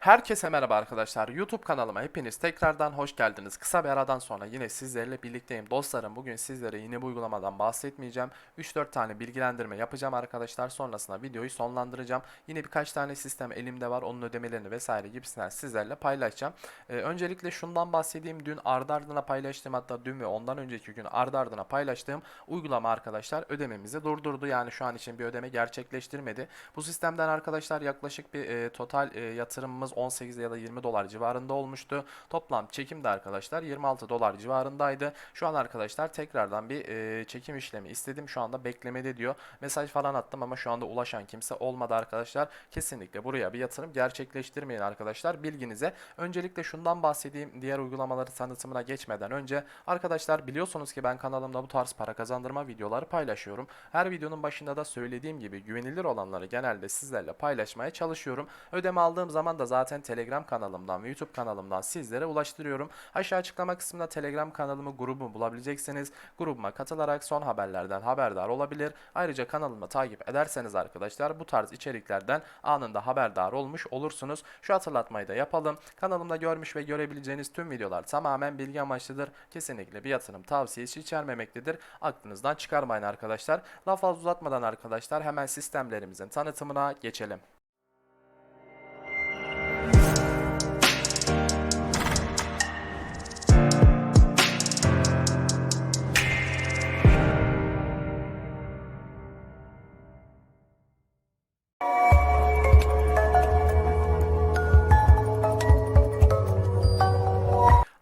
Herkese merhaba arkadaşlar. YouTube kanalıma hepiniz tekrardan hoş geldiniz. Kısa bir aradan sonra yine sizlerle birlikteyim. Dostlarım bugün sizlere yine bu uygulamadan bahsetmeyeceğim. 3-4 tane bilgilendirme yapacağım arkadaşlar. Sonrasında videoyu sonlandıracağım. Yine birkaç tane sistem elimde var. Onun ödemelerini vesaire gibisinden sizlerle paylaşacağım. Ee, öncelikle şundan bahsedeyim. Dün ardı ardına paylaştığım hatta dün ve ondan önceki gün ardı ardına paylaştığım uygulama arkadaşlar ödememizi durdurdu. Yani şu an için bir ödeme gerçekleştirmedi. Bu sistemden arkadaşlar yaklaşık bir e, total e, yatırımımız 18 ya da 20 dolar civarında olmuştu. Toplam çekim de arkadaşlar 26 dolar civarındaydı. Şu an arkadaşlar tekrardan bir e, çekim işlemi istedim. Şu anda beklemede diyor. Mesaj falan attım ama şu anda ulaşan kimse olmadı arkadaşlar. Kesinlikle buraya bir yatırım gerçekleştirmeyin arkadaşlar. Bilginize. Öncelikle şundan bahsedeyim. Diğer uygulamaları tanıtımına geçmeden önce arkadaşlar biliyorsunuz ki ben kanalımda bu tarz para kazandırma videoları paylaşıyorum. Her videonun başında da söylediğim gibi güvenilir olanları genelde sizlerle paylaşmaya çalışıyorum. Ödeme aldığım zaman da zaten Telegram kanalımdan ve YouTube kanalımdan sizlere ulaştırıyorum. Aşağı açıklama kısmında Telegram kanalımı grubumu bulabileceksiniz. Grubuma katılarak son haberlerden haberdar olabilir. Ayrıca kanalımı takip ederseniz arkadaşlar bu tarz içeriklerden anında haberdar olmuş olursunuz. Şu hatırlatmayı da yapalım. Kanalımda görmüş ve görebileceğiniz tüm videolar tamamen bilgi amaçlıdır. Kesinlikle bir yatırım tavsiyesi içermemektedir. Aklınızdan çıkarmayın arkadaşlar. Daha fazla uzatmadan arkadaşlar hemen sistemlerimizin tanıtımına geçelim.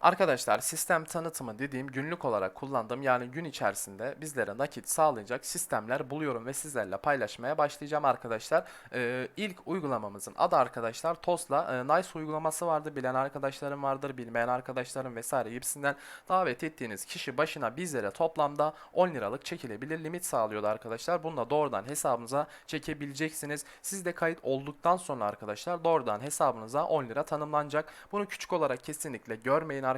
Arkadaşlar sistem tanıtımı dediğim günlük olarak kullandığım yani gün içerisinde bizlere nakit sağlayacak sistemler buluyorum ve sizlerle paylaşmaya başlayacağım arkadaşlar. Ee, ilk uygulamamızın adı arkadaşlar TOS'la e, Nice uygulaması vardı. Bilen arkadaşlarım vardır, bilmeyen arkadaşlarım vesaire gibisinden davet ettiğiniz kişi başına bizlere toplamda 10 liralık çekilebilir limit sağlıyordu arkadaşlar. Bunu da doğrudan hesabınıza çekebileceksiniz. Siz de kayıt olduktan sonra arkadaşlar doğrudan hesabınıza 10 lira tanımlanacak. Bunu küçük olarak kesinlikle görmeyin.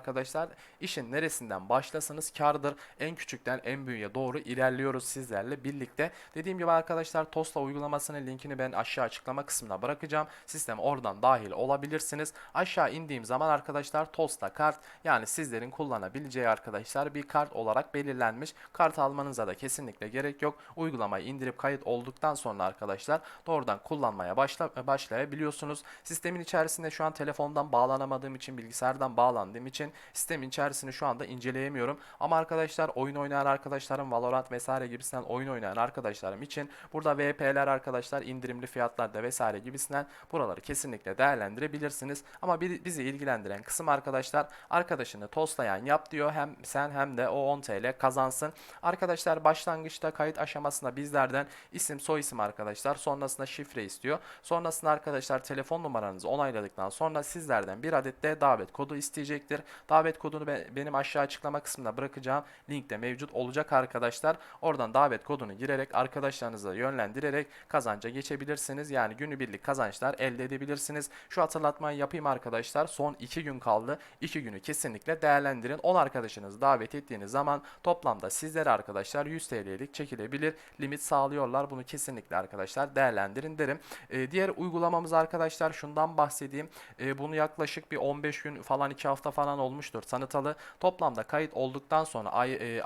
İşin neresinden başlasanız kardır. En küçükten en büyüğe doğru ilerliyoruz sizlerle birlikte. Dediğim gibi arkadaşlar Tosla uygulamasının linkini ben aşağı açıklama kısmına bırakacağım. Sistem oradan dahil olabilirsiniz. Aşağı indiğim zaman arkadaşlar Tosla kart yani sizlerin kullanabileceği arkadaşlar bir kart olarak belirlenmiş. Kart almanıza da kesinlikle gerek yok. Uygulamayı indirip kayıt olduktan sonra arkadaşlar doğrudan kullanmaya başla başlayabiliyorsunuz. Sistemin içerisinde şu an telefondan bağlanamadığım için bilgisayardan bağlandığım için sistemin içerisini şu anda inceleyemiyorum. Ama arkadaşlar oyun oynayan arkadaşlarım Valorant vesaire gibisinden oyun oynayan arkadaşlarım için burada VP'ler arkadaşlar indirimli fiyatlarda vesaire gibisinden buraları kesinlikle değerlendirebilirsiniz. Ama bizi ilgilendiren kısım arkadaşlar arkadaşını toslayan yap diyor. Hem sen hem de o 10 TL kazansın. Arkadaşlar başlangıçta kayıt aşamasında bizlerden isim soy isim arkadaşlar sonrasında şifre istiyor. Sonrasında arkadaşlar telefon numaranızı onayladıktan sonra sizlerden bir adet de davet kodu isteyecektir. Davet kodunu be- benim aşağı açıklama kısmında bırakacağım linkte mevcut olacak arkadaşlar. Oradan davet kodunu girerek arkadaşlarınızı yönlendirerek kazanca geçebilirsiniz. Yani günübirlik kazançlar elde edebilirsiniz. Şu hatırlatmayı yapayım arkadaşlar. Son 2 gün kaldı. 2 günü kesinlikle değerlendirin. 10 arkadaşınızı davet ettiğiniz zaman toplamda sizlere arkadaşlar 100 TL'lik çekilebilir limit sağlıyorlar. Bunu kesinlikle arkadaşlar değerlendirin derim. Ee, diğer uygulamamız arkadaşlar şundan bahsedeyim. Ee, bunu yaklaşık bir 15 gün falan 2 hafta falan olmuştur tanıtalı. Toplamda kayıt olduktan sonra i, e,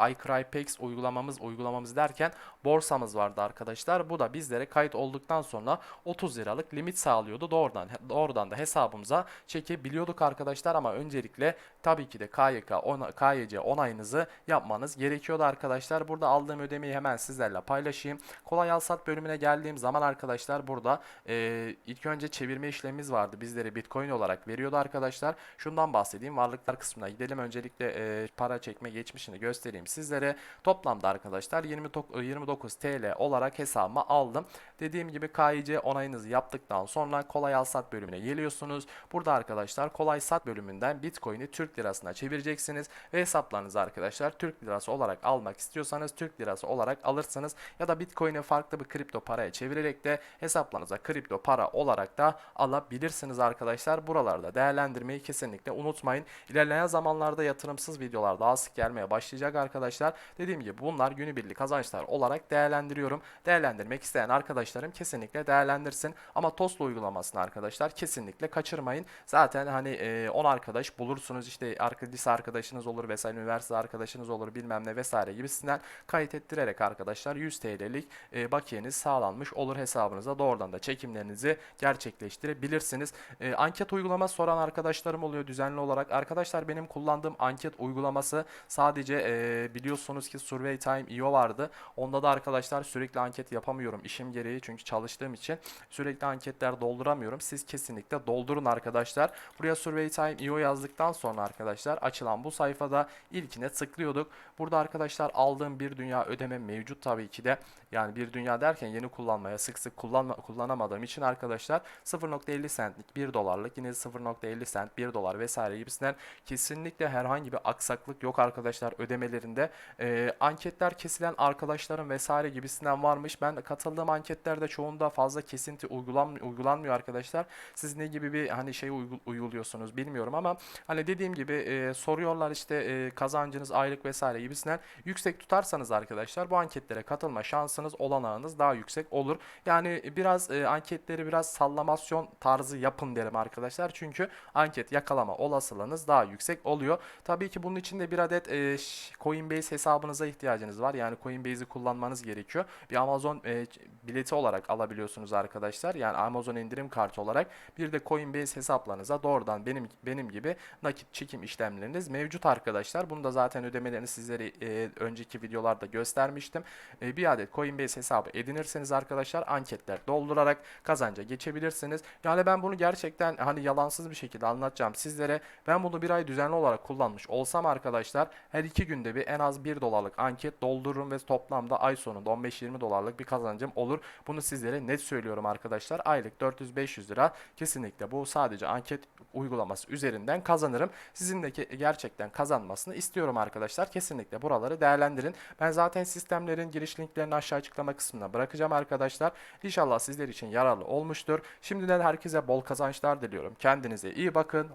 uygulamamız uygulamamız derken borsamız vardı arkadaşlar. Bu da bizlere kayıt olduktan sonra 30 liralık limit sağlıyordu. Doğrudan doğrudan da hesabımıza çekebiliyorduk arkadaşlar ama öncelikle tabii ki de KYK ona, KYC onayınızı yapmanız gerekiyordu arkadaşlar. Burada aldığım ödemeyi hemen sizlerle paylaşayım. Kolay al sat bölümüne geldiğim zaman arkadaşlar burada e, ilk önce çevirme işlemimiz vardı. Bizlere Bitcoin olarak veriyordu arkadaşlar. Şundan bahsedeyim. Varlıklar kısmına gidelim. Öncelikle e, para çekme geçmişini göstereyim sizlere. Toplamda arkadaşlar 29, 29 TL olarak hesabıma aldım. Dediğim gibi KYC onayınızı yaptıktan sonra kolay al sat bölümüne geliyorsunuz. Burada arkadaşlar kolay sat bölümünden Bitcoin'i Türk Türk lirasına çevireceksiniz ve hesaplarınızı arkadaşlar Türk lirası olarak almak istiyorsanız Türk lirası olarak alırsınız ya da Bitcoin'i farklı bir kripto paraya çevirerek de hesaplarınıza kripto para olarak da alabilirsiniz arkadaşlar. Buralarda değerlendirmeyi kesinlikle unutmayın. İlerleyen zamanlarda yatırımsız videolar daha sık gelmeye başlayacak arkadaşlar. Dediğim gibi bunlar günübirlik kazançlar olarak değerlendiriyorum. Değerlendirmek isteyen arkadaşlarım kesinlikle değerlendirsin. Ama Tosla uygulamasını arkadaşlar kesinlikle kaçırmayın. Zaten hani e, 10 arkadaş bulursunuz işte arka, lise arkadaşınız olur vesaire üniversite arkadaşınız olur bilmem ne vesaire gibisinden kayıt ettirerek arkadaşlar 100 TL'lik e, bakiyeniz sağlanmış olur hesabınıza doğrudan da çekimlerinizi gerçekleştirebilirsiniz. E, anket uygulaması soran arkadaşlarım oluyor düzenli olarak. Arkadaşlar benim kullandığım anket uygulaması sadece e, biliyorsunuz ki Survey Time IO vardı. Onda da arkadaşlar sürekli anket yapamıyorum işim gereği çünkü çalıştığım için sürekli anketler dolduramıyorum. Siz kesinlikle doldurun arkadaşlar. Buraya Survey Time IO yazdıktan sonra arkadaşlar açılan bu sayfada ilkine tıklıyorduk. Burada arkadaşlar aldığım bir dünya ödeme mevcut tabii ki de. Yani bir dünya derken yeni kullanmaya sık sık kullanma, kullanamadığım için arkadaşlar 0.50 centlik 1 dolarlık yine 0.50 cent 1 dolar vesaire gibisinden kesinlikle herhangi bir aksaklık yok arkadaşlar ödemelerinde. Ee, anketler kesilen arkadaşlarım vesaire gibisinden varmış. Ben katıldığım anketlerde çoğunda fazla kesinti uygulan, uygulanmıyor arkadaşlar. Siz ne gibi bir hani şey uygu- uyguluyorsunuz bilmiyorum ama hani dediğim gibi e, soruyorlar işte e, kazancınız aylık vesaire gibisinden yüksek tutarsanız arkadaşlar bu anketlere katılma şansınız olanağınız daha yüksek olur. Yani biraz e, anketleri biraz sallamasyon tarzı yapın derim arkadaşlar. Çünkü anket yakalama olasılığınız daha yüksek oluyor. Tabii ki bunun için de bir adet e, Coinbase hesabınıza ihtiyacınız var. Yani Coinbase'i kullanmanız gerekiyor. Bir Amazon e, bileti olarak alabiliyorsunuz arkadaşlar. Yani Amazon indirim kartı olarak. Bir de Coinbase hesaplarınıza doğrudan benim benim gibi nakit çekim işlemleriniz mevcut arkadaşlar. Bunu da zaten ödemelerini sizlere e, önceki videolarda göstermiştim. E, bir adet Coinbase hesabı edinirseniz arkadaşlar anketler doldurarak kazanca geçebilirsiniz. Yani ben bunu gerçekten hani yalansız bir şekilde anlatacağım sizlere. Ben bunu bir ay düzenli olarak kullanmış olsam arkadaşlar her iki günde bir en az 1 dolarlık anket doldururum ve toplamda ay sonunda 15-20 dolarlık bir kazancım olur. Bunu sizlere net söylüyorum arkadaşlar. Aylık 400-500 lira kesinlikle bu sadece anket uygulaması üzerinden kazanırım. Sizin de ge- gerçekten kazanmasını istiyorum arkadaşlar. Kesinlikle buraları değerlendirin. Ben zaten sistemlerin giriş linklerini aşağı açıklama kısmına bırakacağım arkadaşlar. İnşallah sizler için yararlı olmuştur. Şimdiden herkese bol kazançlar diliyorum. Kendinize iyi bakın.